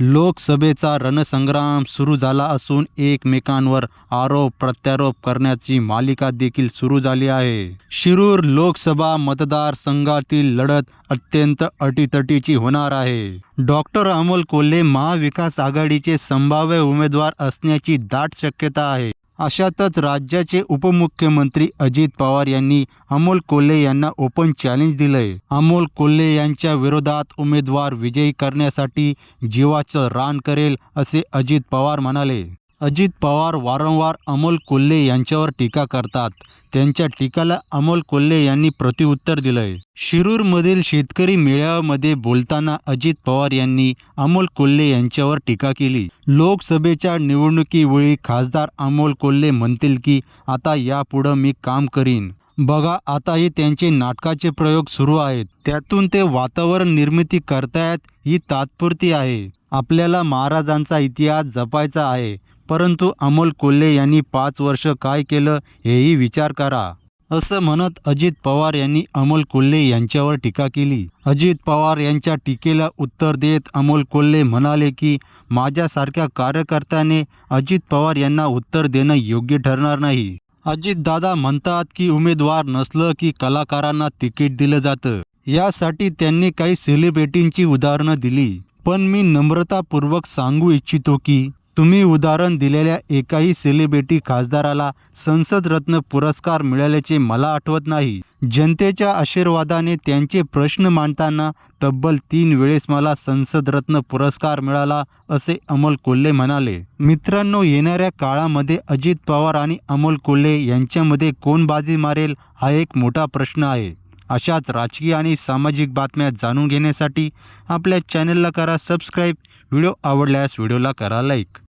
लोकसभेचा रणसंग्राम सुरू झाला असून एकमेकांवर आरोप प्रत्यारोप करण्याची मालिका देखील सुरू झाली आहे. शिरूर लोकसभा मतदारसंघातील लढत अत्यंत अटीतटीची होणार आहे. डॉक्टर अमोल कोल्हे महाविकास आघाडीचे संभाव्य उमेदवार असण्याची दाट शक्यता आहे. अशातच राज्याचे उपमुख्यमंत्री अजित पवार यांनी अमोल कोल्हे यांना ओपन चॅलेंज दिलंय. अमोल कोल्हे यांच्या विरोधात उमेदवार विजयी करण्यासाठी जीवाचं रान करेल असे अजित पवार म्हणाले. अजित पवार वारंवार अमोल कोल्हे यांच्यावर टीका करतात. त्यांच्या टीकाला अमोल कोल्हे यांनी प्रतिउत्तर दिलंय. शिरूरमधील शेतकरी मेळाव्यामध्ये बोलताना अजित पवार यांनी अमोल कोल्हे यांच्यावर टीका केली. लोकसभेच्या निवडणुकीवेळी खासदार अमोल कोल्हे म्हणतील की आता यापुढं मी काम करीन. बघा आताही त्यांचे नाटकाचे प्रयोग सुरू आहेत. त्यातून ते वातावरण निर्मिती करतायत ही तात्पुरती आहे. आपल्याला महाराजांचा इतिहास जपायचा आहे. परंतु अमोल कोल्हे यांनी पाच वर्ष काय केलं हेही विचार करा. असं म्हणत अजित पवार यांनी अमोल कोल्हे यांच्यावर टीका केली. अजित पवार यांच्या टीकेला उत्तर देत अमोल कोल्हे म्हणाले की माझ्यासारख्या कार्यकर्त्याने अजित पवार यांना उत्तर देणं योग्य ठरणार नाही. अजितदादा म्हणतात की उमेदवार नसलं की कलाकारांना तिकीट दिलं जातं. यासाठी त्यांनी काही सेलिब्रिटींची उदाहरणं दिली. पण मी नम्रतापूर्वक सांगू इच्छितो की तुम्ही उदाहरण दिलेल्या एकाही सेलिब्रिटी खासदाराला संसद रत्न पुरस्कार मिळाल्याचे मला आठवत नाही. जनतेच्या आशीर्वादाने त्यांचे प्रश्न मांडताना तब्बल तीन वेळेस मला संसद रत्न पुरस्कार मिळाला असे अमोल कोल्हे म्हणाले. मित्रांनो येणाऱ्या काळामध्ये अजित पवार आणि अमोल कोल्हे यांच्यामध्ये कोण बाजी मारेल हा एक मोठा प्रश्न आहे. अशाच राजकीय आणि सामाजिक बातम्या जाणून घेण्यासाठी आपल्या चॅनलला करा सबस्क्राईब व्हिडिओ आवडल्यास व्हिडिओला करा लाईक